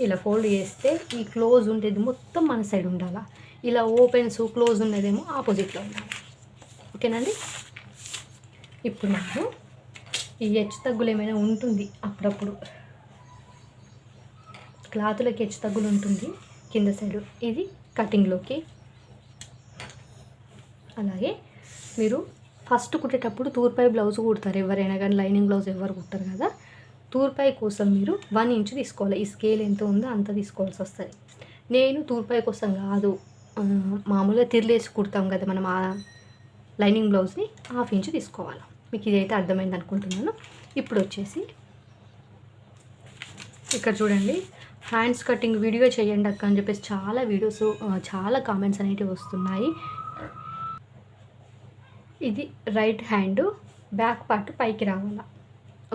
ఇలా ఫోల్డ్ చేస్తే ఈ క్లోజ్ ఉండేది మొత్తం మన సైడ్ ఉండాలా? ఇలా ఓపెన్స్ క్లోజ్ ఉన్నదేమో ఆపోజిట్లో ఉండాలి? ఓకేనండి? ఇప్పుడు నాకు ఈ హెచ్చు తగ్గులు ఏమైనా ఉంటుంది అప్పుడప్పుడు. క్లాతులకి హెచ్చు తగ్గులు ఉంటుంది కింద సైడు. ఇది కటింగ్లోకి అలాగే మీరు ఫస్ట్ కుట్టేటప్పుడు తూర్పై బ్లౌజ్ కుడతారు. ఎవరైనా కానీ లైనింగ్ బ్లౌజ్ ఎవరు కుట్టరు కదా? తూర్పై కోసం మీరు వన్ ఇంచ్ తీసుకోవాలి. ఈ స్కేల్ ఎంత ఉందో అంత తీసుకోవాల్సి వస్తుంది. నేను తూర్పై కోసం కాదు మామూలుగా తిరిలేసి కుడతాం కదా మనం ఆ లైనింగ్ బ్లౌజ్ని హాఫ్ ఇంచ్ తీసుకోవాలి. మీకు ఇదైతే అర్థమైంది అనుకుంటున్నాను. ఇప్పుడు వచ్చేసి ఇక్కడ చూడండి. హ్యాండ్స్ కటింగ్ వీడియో చేయండి అక్క అని చెప్పేసి చాలా వీడియోస్ చాలా కామెంట్స్ అనేటివి వస్తున్నాయి. ఇది రైట్ హ్యాండ్ బ్యాక్ పార్ట్ పైకి రావాలా.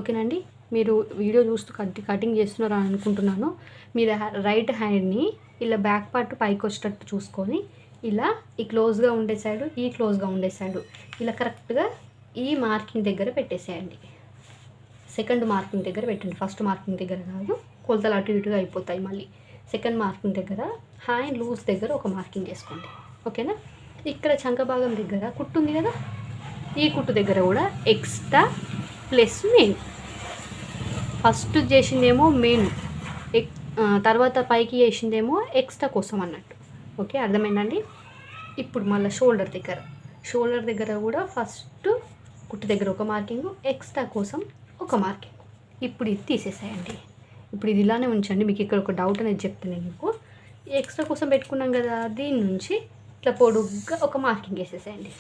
ఓకేనండి మీరు వీడియో చూస్తూ కట్ కటింగ్ చేస్తున్నారు అనుకుంటున్నాను. మీరు రైట్ హ్యాండ్ని ఇలా బ్యాక్ పార్ట్ పైకి వచ్చేటట్టు చూసుకొని ఇలా ఈ క్లోజ్గా ఉండే సైడు ఈ క్లోజ్గా ఉండే సైడు ఇలా కరెక్ట్గా ఈ మార్కింగ్ దగ్గర పెట్టేసేయండి. సెకండ్ మార్కింగ్ దగ్గర పెట్టండి. ఫస్ట్ మార్కింగ్ దగ్గర కాదు కొలతలు అటు ఇటుగా అయిపోతాయి మళ్ళీ. సెకండ్ మార్కింగ్ దగ్గర హ్యాండ్ లూజ్ దగ్గర ఒక మార్కింగ్ చేసుకోండి. ఓకేనా ఇక్కడ చంక భాగం దగ్గర కుట్టు ఉంది కదా? ఈ కుట్టు దగ్గర కూడా ఎక్స్ట్రా ప్లస్ మెయిన్ ఫస్ట్ చేసిందేమో మెయిన్ ఎక్ తర్వాత పైకి చేసిందేమో ఎక్స్ట్రా కోసం అన్నట్టు. ఓకే అర్థమైందండి? ఇప్పుడు మళ్ళీ షోల్డర్ దగ్గర. షోల్డర్ దగ్గర కూడా ఫస్ట్ కుట్టు దగ్గర ఒక మార్కింగ్ ఎక్స్ట్రా కోసం ఒక మార్కింగ్. ఇప్పుడు ఇది తీసేసేయండి. ఇప్పుడు ఇది ఇలానే ఉంచండి. మీకు ఇక్కడ ఒక డౌట్ అనేది చెప్తున్నాను మీకు. ఎక్స్ట్రా కోసం పెట్టుకున్నాం కదా దీని నుంచి ఇట్లా పొడుగ్గా ఒక మార్కింగ్ వేసేసేయండి.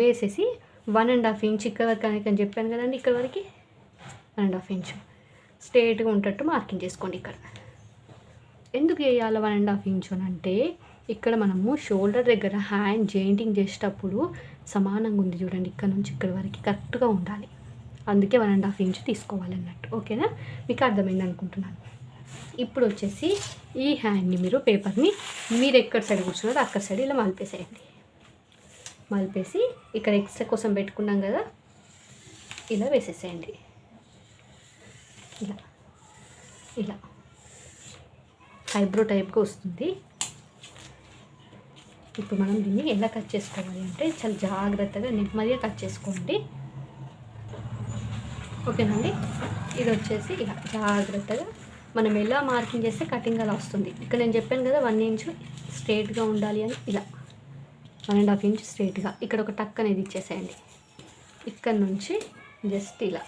వేసేసి వన్ అండ్ హాఫ్ ఇంచ్ ఇక్కడ వరకు అని అని చెప్పాను కదండి ఇక్కడ వరకు? One and half inch. స్ట్రేట్గా ఉంటట్టు మార్కింగ్ చేసుకోండి ఇక్కడ. ఎందుకు వేయాలి వన్ అండ్ హాఫ్ ఇంచ్ అని అంటే ఇక్కడ మనము షోల్డర్ దగ్గర హ్యాండ్ జాయింటింగ్ చేసేటప్పుడు సమానంగా ఉంది చూడండి ఇక్కడ నుంచి ఇక్కడ వరకు కరెక్ట్గా ఉండాలి. అందుకే వన్ అండ్ హాఫ్ ఇంచ్ తీసుకోవాలి అన్నట్టు. ఓకేనా? మీకు అర్థమైంది అనుకుంటున్నాను. ఇప్పుడు వచ్చేసి ఈ హ్యాండ్ని మీరు పేపర్ని మీరు ఎక్కడ సైడ్ కూర్చున్నారో అక్కడ సైడ్ ఇలా మలిపేసేయండి. మలిపేసి ఇక్కడ ఎక్స్ట్రా కోసం పెట్టుకున్నాం కదా ఇలా వేసేసేయండి. ఇలా. ఇలా. ఐబ్రో టైప్గా వస్తుంది. ఇప్పుడు మనం దీన్ని ఎలా కట్ చేసుకోవాలి అంటే చాలా జాగ్రత్తగా నెమ్మదిగా కట్ చేసుకోండి. ఓకేనండి ఇది వచ్చేసి ఇలా జాగ్రత్తగా మనం ఎలా మార్కింగ్ చేస్తే కటింగ్ అలా వస్తుంది. ఇక్కడ నేను చెప్పాను కదా వన్ ఇంచ్ స్ట్రేట్గా ఉండాలి అని. ఇలా. వన్ అండ్ హాఫ్ ఇంచ్ స్ట్రైట్గా ఇక్కడ ఒక టక్ అనేది ఇచ్చేసేయండి. ఇక్కడ నుంచి జస్ట్ ఇలా.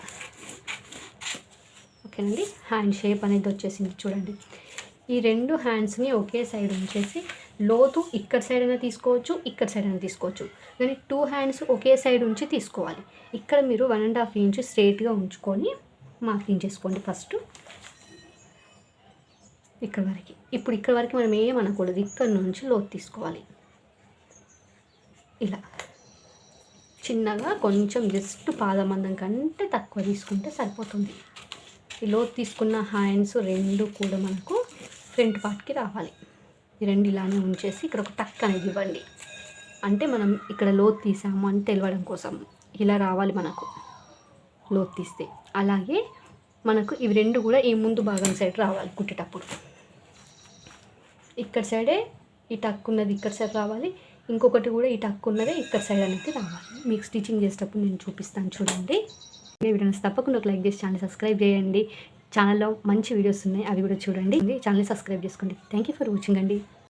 ఓకేనండి హ్యాండ్ షేప్ అనేది వచ్చేసింది చూడండి. ఈ రెండు హ్యాండ్స్ని ఒకే సైడ్ ఉంచేసి లోతు ఇక్కడ సైడ్ అయినా తీసుకోవచ్చు ఇక్కడ సైడ్ అయినా తీసుకోవచ్చు. కానీ టూ హ్యాండ్స్ ఒకే సైడ్ ఉంచి తీసుకోవాలి. ఇక్కడ మీరు వన్ అండ్ హాఫ్ ఇంచ్ స్ట్రేట్గా ఉంచుకొని మార్కింగ్ చేసుకోండి ఫస్ట్ ఇక్కడ వరకు. ఇప్పుడు ఇక్కడ వరకు మనం ఏం అనకూడదు. ఇక్కడ నుంచి లోతు తీసుకోవాలి. ఇలా. చిన్నగా కొంచెం జస్ట్ పాదమందం కంటే తక్కువ తీసుకుంటే సరిపోతుంది. ఈ లోతు తీసుకున్న హ్యాండ్స్ రెండు కూడా మనకు ఫ్రంట్ పార్ట్కి రావాలి. ఈ రెండు ఇలానే ఉంచేసి ఇక్కడ ఒక టక్ అనేది ఇవ్వండి. అంటే మనం ఇక్కడ లోతు తీసాము అని తెలవడం కోసం. ఇలా రావాలి మనకు లోతు తీస్తే. అలాగే మనకు ఇవి రెండు కూడా ఈ ముందు భాగం సైడ్ రావాలి కుట్టేటప్పుడు. ఇక్కడ సైడే ఈ టక్ ఉన్నది ఇక్కడ సైడ్ రావాలి. ఇంకొకటి కూడా ఈ టక్ ఉన్నదే ఇక్కడ సైడ్ అనేది రావాలి. మీకు స్టిచ్చింగ్ చేసేటప్పుడు నేను చూపిస్తాను చూడండి. ఈ వీడియోని తప్పకుండా ఒక లైక్ చేసి ఛానల్ సబ్స్క్రైబ్ చేయండి. ఛానల్లో మంచి వీడియోస్ ఉన్నాయి అవి కూడా చూడండి. ఛానల్ సబ్స్క్రైబ్ చేసుకోండి. థ్యాంక్ యూ ఫర్ వాచింగ్ అండి.